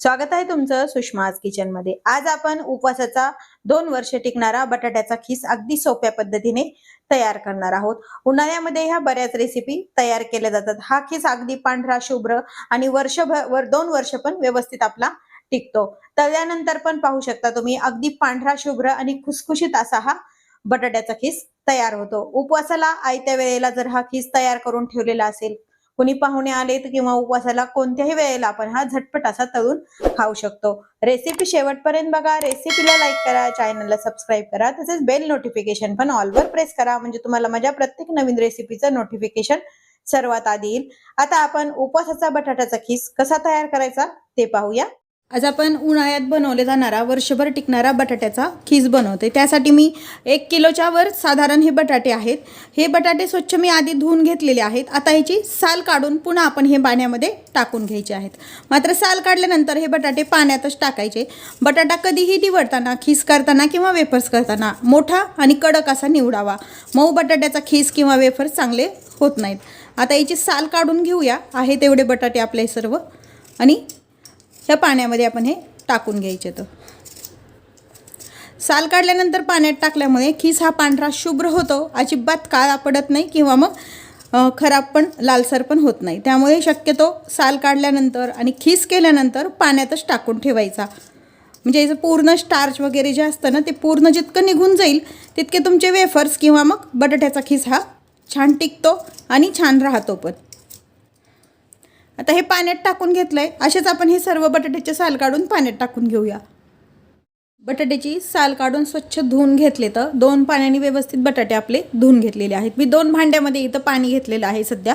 स्वागत आहे तुमचं सुषमा किचनमध्ये. आज आपण उपवासाचा दोन वर्ष टिकणारा बटाट्याचा खीस अगदी सोप्या पद्धतीने तयार करणार आहोत. उन्हाळ्यामध्ये ह्या बऱ्याच रेसिपी तयार केल्या जातात. हा खीस अगदी पांढरा शुभ्र आणि वर्षभर वर दोन वर्ष पण व्यवस्थित आपला टिकतो. तळल्यानंतर पण पाहू शकता तुम्ही अगदी पांढरा शुभ्र आणि खुसखुशीत असा हा बटाट्याचा खीस तयार होतो. उपवासाला आयत्या वेळेला जर हा खीस तयार करून ठेवलेला असेल कोणी पाहुणे आले किंवा उपवासाला कोणत्याही वेळेला आपण हा झटपट असा तळून खाऊ शकतो. रेसिपी शेवटपर्यंत बघा. रेसिपीला लाईक करा. चॅनलला सबस्क्राईब करा. तसेच बेल नोटिफिकेशन पण ऑलवर प्रेस करा. म्हणजे तुम्हाला माझ्या प्रत्येक नवीन रेसिपीचं नोटिफिकेशन सर्वात आधी येईल. आता आपण उपवासाचा बटाट्याचा खीस कसा तयार करायचा ते पाहूया. आज आपण उन्हाळ्यात बनवले जाणारा वर्षभर टिकणारा बटाट्याचा खीस बनवते. त्यासाठी मी एक किलोच्या वर साधारण हे बटाटे आहेत. हे बटाटे स्वच्छ मी आधी धुवून घेतलेले आहेत. आता ह्याची साल काढून पुन्हा आपण हे पाण्यामध्ये टाकून घ्यायचे आहेत. मात्र साल काढल्यानंतर हे बटाटे पाण्यातच टाकायचे. बटाटा कधीही निवडताना खीस करताना किंवा वेफर्स करताना मोठा आणि कडक असा निवडावा. मऊ बटाट्याचा खीस किंवा वेफर्स चांगले होत नाहीत. आता याची साल काढून घेऊया. आहे तेवढे बटाटे आपले सर्व. आणि ह्या पाण्यामध्ये आपण हे टाकून घ्यायचे तर. साल काढल्यानंतर पाण्यात टाकल्यामुळे खीस हा पांढरा शुभ्र होतो. अजिबात काळा पडत नाही किंवा मग खराब पण लालसर पण होत नाही. त्यामुळे शक्यतो साल काढल्यानंतर आणि खीस केल्यानंतर पाण्यातच टाकून ठेवायचा. म्हणजे याचं पूर्ण स्टार्च वगैरे जे असतं ना ते पूर्ण जितकं निघून जाईल तितके तुमचे वेफर्स किंवा मग बटाट्याचा खीस हा छान टिकतो आणि छान राहतो पण. आता हे पाण्यात टाकून घेतलंय. असेच आपण हे सर्व बटाट्याचे साल काढून पाण्यात टाकून घेऊया. बटाट्याची साल काढून स्वच्छ धुवून घेतले तर दोन पाण्याने व्यवस्थित बटाटे आपले धुवून घेतलेले आहेत. मी दोन भांड्यामध्ये इथं पाणी घेतलेलं आहे सध्या.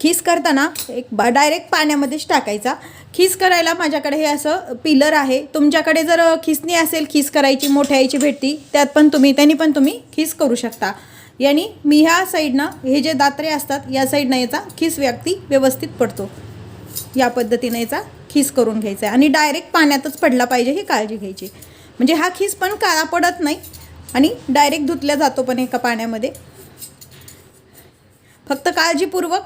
खीस करताना एक बा डायरेक्ट पाण्यामध्येच टाकायचा. खीस करायला माझ्याकडे हे असं पिलर आहे. तुमच्याकडे जर खिसणी असेल खीस करायची मोठ्या आईची भेटती त्यात पण तुम्ही त्यांनी पण तुम्ही खीस करू शकता. यानी मी ह्या साईडनं हे जे दात्रे असतात या साईडनं याचा खीस व्यक्ती व्यवस्थित पडतो. या पद्धतीने याचा खीस करून घ्यायचा आहे. आणि डायरेक्ट पाण्यातच पडला पाहिजे ही काळजी घ्यायची. म्हणजे हा खीस पण काळा पडत नाही आणि डायरेक्ट धुतल्या जातो पण एका पाण्यामध्ये. फक्त काळजीपूर्वक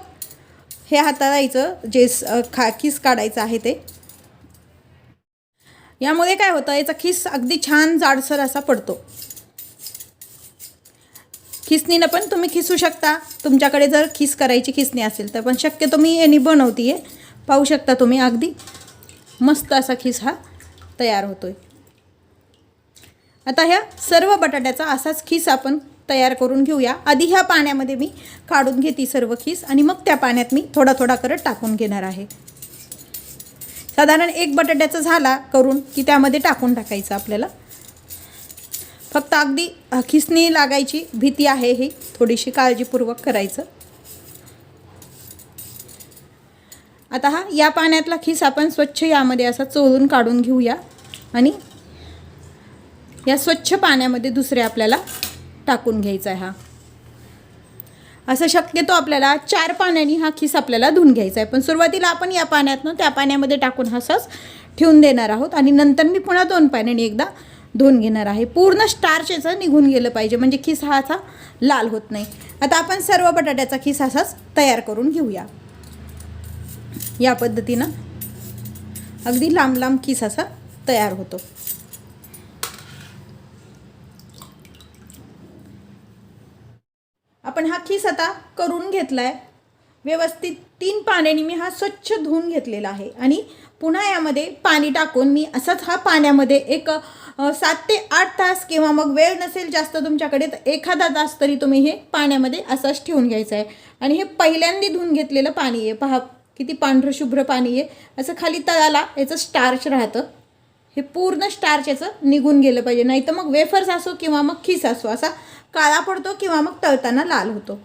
हे हाताळायचं जे स- खा खीस काढायचं आहे ते. यामुळे काय होतं याचा खीस अगदी छान जाडसर असा पडतो. खिसणीनं पण तुम्ही खिसू शकता. तुमच्याकडे जर खिस करायची खिसणी असेल तर पण शक्यतो मी याने बनवते आहे पाहू शकता तुम्ही अगदी मस्त असा खिस हा तयार होतोय. आता ह्या सर्व बटाट्याचा असाच खिस आपण तयार करून घेऊया. आधी ह्या पाण्यामध्ये मी काढून घेते सर्व खीस आणि मग त्या पाण्यात मी थोडा थोडा करत टाकून घेणार आहे. साधारण एक बटाट्याचा झाला करून की त्यामध्ये टाकून टाकायचं आपल्याला. फक्त अगदी खिसणी लागायची भीती आहे ही. थोडीशी काळजीपूर्वक करायचं. आता हा या पाण्यातला खिस आपण स्वच्छ यामध्ये असा चोळून काढून घेऊया आणि या स्वच्छ पाण्यामध्ये दुसरे आपल्याला टाकून घ्यायचा आहे हा. असं शक्यतो आपल्याला चार पाण्याने हा खिस आपल्याला धुवून घ्यायचा आहे. पण सुरुवातीला आपण या पाण्यातनं त्या पाण्यामध्ये टाकून असंच ठेवून देणार आहोत आणि नंतर मी पुन्हा दोन पाण्याने एकदा धुवून घेणार आहे. पूर्ण स्टार्च याचं निघून गेलं पाहिजे. म्हणजे खिस हा असा लाल होत नाही. आता आपण सर्व बटाट्याचा खिस असाच तयार करून घेऊया. या पद्धतीनं अगदी लांब लांब खिस असा तयार होतो. आपण हा खिस आता करून घेतलाय. व्यवस्थित तीन पाण्याने मी हा स्वच्छ धुवून घेतलेला आहे. आणि पुन्हा यामध्ये पाणी टाकून मी असंच हा पाण्यामध्ये एक सात ते आठ तास किंवा मग वेळ नसेल जास्त तुमच्याकडे तर एखादा तास तरी तुम्ही हे पाण्यामध्ये असंच ठेवून घ्यायचं आहे. आणि हे पहिल्यांदा धुवून घेतलेलं पाणी आहे. पहा किती पांढरं शुभ्र पाणी आहे. असं खाली तळाला याचं स्टार्च राहतं. हे पूर्ण स्टार्च याचं निघून गेलं पाहिजे. नाही तर मग वेफर्स असो किंवा मग खिस असो असा काळा पडतो किंवा मग तळताना लाल होतो.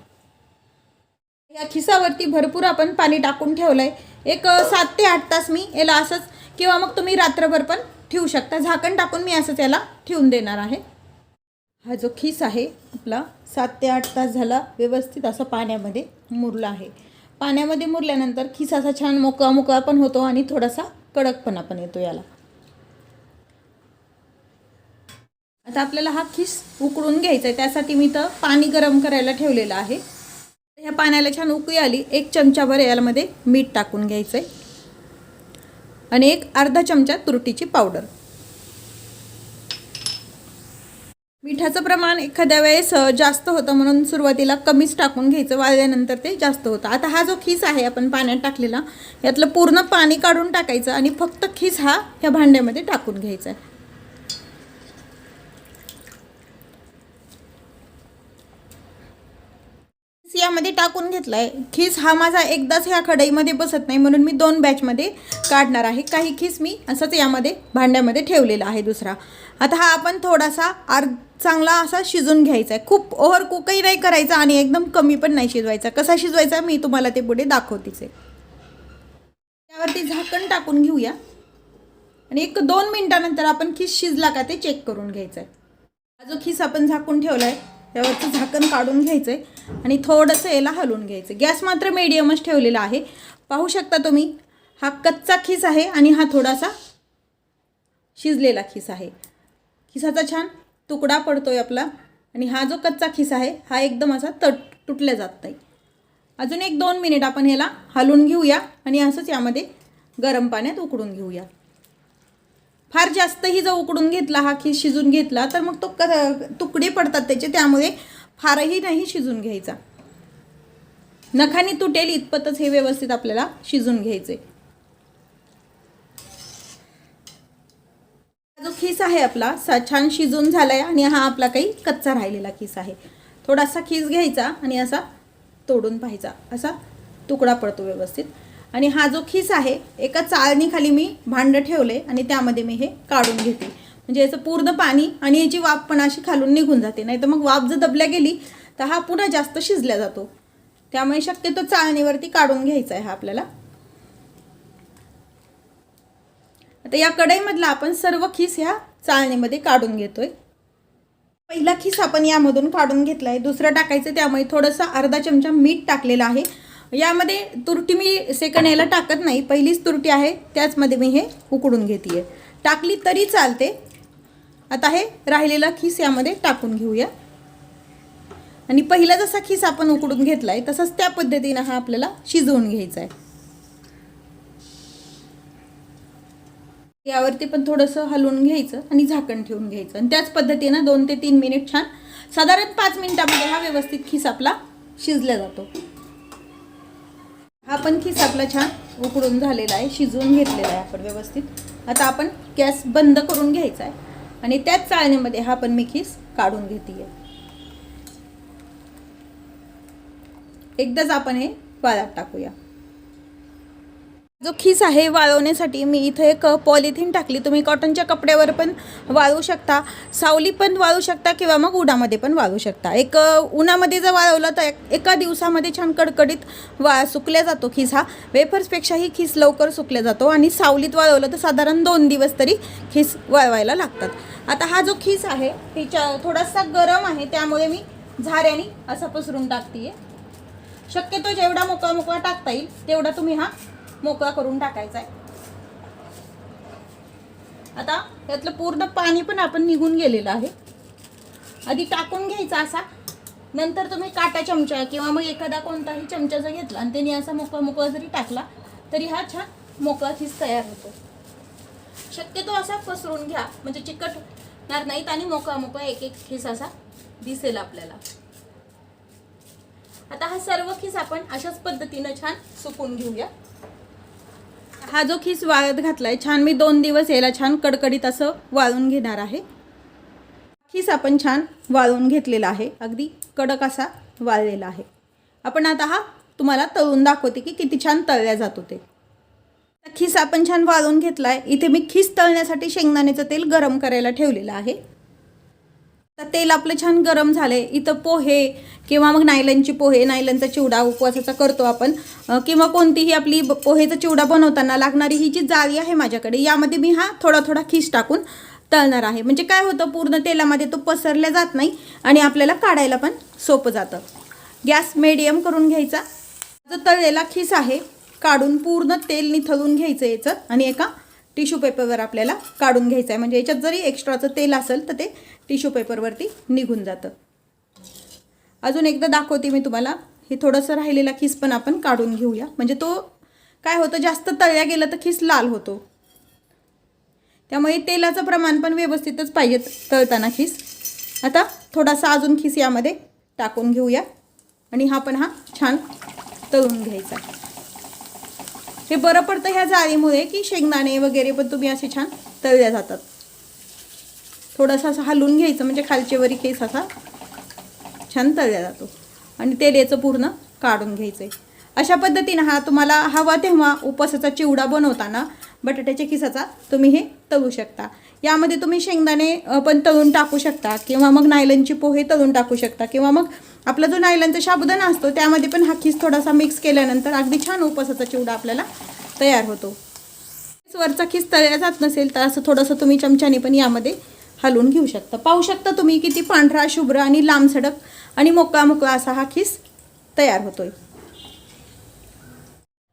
या खिसावरती भरपूर आपण पाणी टाकून ठेवलं आहे एक सात ते आठ तास मी याला असंच किंवा मग तुम्ही रात्रभर पण ठेवू शकता. झाकण टाकून मी असंच याला ठेवून देणार आहे. हा जो खीस आहे आपला सात ते आठ तास झाला व्यवस्थित असा पाण्यामध्ये मुरला आहे. पाण्यामध्ये मुरल्यानंतर खीस असा छान मोकळा मोकळा पण होतो आणि थोडासा कडकपणा पण येतो याला. आता आपल्याला हा खीस उकळून घ्यायचा आहे. त्यासाठी मी तर पाणी गरम करायला ठेवलेलं आहे. ह्या पाण्याला छान उकळी आली. एक चमचाभर यामध्ये मीठ टाकून घ्यायचं आहे आणि एक अर्धा चमचा तुरटीची पावडर. मिठाचं प्रमाण एखाद्या वेळेस जास्त होतं म्हणून सुरुवातीला कमीच टाकून घ्यायचं. वाळल्यानंतर ते जास्त होतं. आता हा जो खीस आहे आपण पाण्यात टाकलेला यातलं पूर्ण पाणी काढून टाकायचं आणि फक्त खीस हा ह्या भांड्यामध्ये टाकून घ्यायचा आहे. यामध्ये टाकून घेतलाय. खीस हा माझा एकदाच ह्या कढईमध्ये बसत नाही म्हणून मी दोन बॅचमध्ये काढणार आहे. काही खीस मी असंच यामध्ये भांड्यामध्ये ठेवलेला आहे दुसरा. आता हा आपण थोडासा आर चांगला असा शिजून घ्यायचा आहे. खूप ओव्हर कुकही नाही करायचा आणि एकदम कमी पण नाही शिजवायचा. कसा शिजवायचा मी तुम्हाला ते पुढे दाखवतेच आहे. त्यावरती झाकण टाकून घेऊया. आणि एक दोन मिनटानंतर आपण खीस शिजला का ते चेक करून घ्यायचं आहे. हा जो खीस आपण झाकून ठेवला आहे त्यावरचं झाकण काढून घ्यायचं आहे आणि थोडंसं याला हलवून घ्यायचं गॅस मात्र मेडियमच ठेवलेला आहे. पाहू शकता तुम्ही हा कच्चा खीस आहे आणि हा थोडासा शिजलेला खीस आहे. खिसाचा छान तुकडा पडतो आहे आपला आणि हा जो कच्चा खिस आहे हा एकदम असा तट तुटल्या जात नाही. अजून एक दोन मिनिट आपण ह्याला हलवून घेऊया आणि असंच यामध्ये गरम पाण्यात उकडून घेऊया. फार जास्तही जर उकडून घेतला हा खीस शिजून घेतला तर मग तो क तुकडे पडतात त्याचे त्यामुळे फारही नाही शिजून घ्यायचा. नखानी तुटेल इतपतच हे व्यवस्थित आपल्याला शिजून घ्यायचे. जो खीस आहे आपला सा छान शिजून झालाय आणि हा आपला काही कच्चा राहिलेला खीस आहे. थोडासा खीस घ्यायचा आणि असा तोडून पाहायचा. असा तुकडा पडतो व्यवस्थित. आणि हा जो खिस आहे एका चाळणीखाली मी भांडं ठेवले आणि त्यामध्ये मी हे काढून घेते. म्हणजे याचं पूर्ण पाणी आणि याची वाफ पण अशी खालून निघून जाते. नाही तर मग वाफ जर दबल्या गेली तर हा पुन्हा जास्त शिजल्या जातो. त्यामुळे शक्यतो चाळणीवरती काढून घ्यायचा आहे हा आपल्याला. आता या कढईमधला आपण सर्व खिस ह्या चाळणीमध्ये काढून घेतोय. पहिला खिस आपण यामधून काढून घेतला आहे. दुसरं टाकायचं त्यामुळे थोडंसं अर्धा चमचा मीठ टाकलेलं आहे. यामध्ये तुरटी मी सेकंड याला टाकत नाही. पहिलीच तुरटी आहे त्याचमध्ये मी हे उकडून घेते टाकली तरी चालते. आता हे राहिलेला खीस यामध्ये टाकून घेऊया. आणि पहिला जसा खीस आपण उकडून घेतला आहे तसंच त्या पद्धतीनं हा आपल्याला शिजवून घ्यायचा आहे यावरती पण थोडंसं हलवून घ्यायचं आणि झाकण ठेवून घ्यायचं. आणि त्याच पद्धतीनं दोन ते तीन मिनिट छान साधारण पाच मिनिटामध्ये हा व्यवस्थित खीस आपला शिजला जातो. आपण खिस आपला छान उकडून झालेला आहे शिजवून घेतलेला आहे आपण व्यवस्थित. आता आपण गॅस बंद करून घ्यायचा आहे आणि त्याच चाळणीमध्ये हा पण मी खीस काढून घेते एकदाच आपण हे वाळात टाकूया. जो खीस आहे वाळवण्यासाठी मी इथं एक पॉलिथिन टाकली. तुम्ही कॉटनच्या कपड्यावर पण वाळवू शकता. सावली पण वाळू शकता किंवा मग उन्हामध्ये पण वाळू शकता. एक उन्हामध्ये जर वाळवलं तर एक- एका दिवसामध्ये छान कडकडीत वा सुकल्या जातो खिस हा. वेफर्सपेक्षाही खिस लवकर सुकल्या जातो आणि सावलीत वाळवलं तर साधारण दोन दिवस तरी खिस वाळवायला लागतात. आता हा जो खिस आहे तिच्या थोडासा गरम आहे त्यामुळे मी झाऱ्याने असा पसरून टाकते शक्यतो जेवढा मोकळा मोकळा टाकता येईल तेवढा तुम्ही हा मोकळा करून टाकायचा आहे आता यातलं पूर्ण पाणी पण आपण निघून गेलेलं आहे. आधी टाकून घ्यायचा असा. नंतर तुम्ही काटा चमचा किंवा मग एखादा कोणताही चमचा जर घेतला आणि त्यांनी असा मोकळा मोकळा जरी टाकला तरी हा छान मोकळा खिस तयार होतो. शक्यतो असा पसरून घ्या म्हणजे चिकटणार नाहीत आणि मोकळा मोकळा एक एक खिस असा दिसेल आपल्याला. आता हा सर्व खिस आपण अशाच पद्धतीनं छान सुकून घेऊया. हा जो खीस वाळत घातला आहे छान मी दोन दिवस याला छान कडकडीत असं वाळून घेणार आहे. खीस आपण छान वाळून घेतलेला आहे. अगदी कडक असा वाळलेला आहे. आपण आता हा तुम्हाला तळून दाखवते की किती छान तळल्या जातो ते खीस आपण छान वाळून घेतला आहे इथे मी खीस तळण्यासाठी शेंगदाण्याचं तेल गरम करायला ठेवलेलं आहे. तर तेल आपलं छान गरम झालं आहे इथं पोहे किंवा मग नायलनची पोहे नायलनचा चिवडा उपवासाचा करतो आपण. किंवा कोणतीही आपली पोहेचा चिवडा बनवताना लागणारी ही जी जाळी आहे माझ्याकडे यामध्ये मी हा थोडा थोडा खीस टाकून तळणार आहे. म्हणजे काय होतं पूर्ण तेलामध्ये तो पसरल्या जात नाही आणि आपल्याला काढायला पण सोपं जातं. गॅस मिडियम करून घ्यायचा. जो तळलेला खीस आहे काढून पूर्ण तेल निथळून घ्यायचं याचं आणि एका टिश्यू पेपरवर आपल्याला काढून घ्यायचं आहे. म्हणजे याच्यात जरी एक्स्ट्राचं तेल असेल तर ते टिश्यू पेपरवरती निघून जातं. अजून एकदा दाखवते मी तुम्हाला. हे थोडंसं राहिलेला खिस पण आपण काढून घेऊया. म्हणजे तो काय होतं जास्त तळल्या गेलं तर खिस लाल होतो. त्यामुळे तेलाचं प्रमाण पण व्यवस्थितच पाहिजे तळताना खिस. आता थोडासा अजून खिस यामध्ये टाकून घेऊया. आणि हा पण हा छान तळून घ्यायचा हे बरं पडतं ह्या जाळीमुळे की शेंगदाणे वगैरे पण तुम्ही असे छान तळल्या जातात. थोडासा असं हलवून घ्यायचं म्हणजे खालचे वरी केस असा छान तळला जातो. आणि तेल याचं पूर्ण काढून घ्यायचं आहे अशा पद्धतीनं हा तुम्हाला हवा तेव्हा उपवासाचा चिवडा बनवताना बटाट्याच्या खिसाचा तुम्ही हे तळू शकता. यामध्ये तुम्ही शेंगदाणे पण तळून टाकू शकता किंवा मग नायलनचे पोहे तळून टाकू शकता किंवा मग आपला जो नायलनचा साबुदाणा असतो त्यामध्ये पण हा खीस थोडासा मिक्स केल्यानंतर अगदी छान उपसाचा चिवडा आपल्याला तयार होतो. वरचा खीस तळला जात नसेल तर असं थोडंसं तुम्ही चमच्याने पण यामध्ये हलवून घेऊ शकता. पाहू शकता तुम्ही किती पांढरा शुभ्र आणि लांब सडक आणि मोकळा मोकळा असा हा खीस तयार होतोय.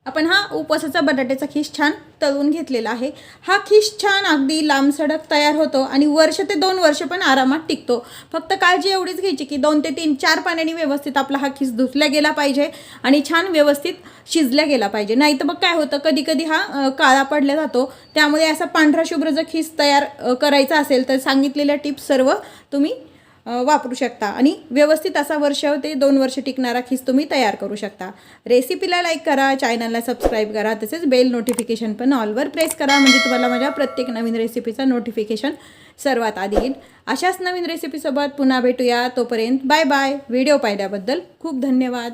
आपण हा उपवासाचा बटाट्याचा खीस छान तळून घेतलेला आहे. हा खीस छान अगदी लांब सडक तयार होतो आणि वर्ष ते दोन वर्ष पण आरामात टिकतो. फक्त काळजी एवढीच घ्यायची की दोन ते तीन चार पाण्याने व्यवस्थित आपला हा खीस धुतला गेला पाहिजे आणि छान व्यवस्थित शिजल्या गेला पाहिजे. नाही तर मग काय होतं कधी कधी हा काळा पडला जातो. त्यामुळे असा पांढरा शुभ्र जर खीस तयार करायचा असेल तर सांगितलेल्या टिप्स सर्व तुम्ही वापरू शकता. आणि व्यवस्थित असा वर्ष ते दोन वर्ष टिकणारा खीस तुम्ही तयार करू शकता. रेसिपीला लाईक करा चॅनलला सबस्क्राईब करा तसेच बेल नोटिफिकेशन पण ऑलवर प्रेस करा म्हणजे तुम्हाला माझ्या प्रत्येक नवीन रेसिपीचं नोटिफिकेशन सर्वात आधी येईल. अशाच नवीन रेसिपीसोबत पुन्हा भेटूया. तोपर्यंत बाय बाय व्हिडिओ पाहिल्याबद्दल खूप धन्यवाद.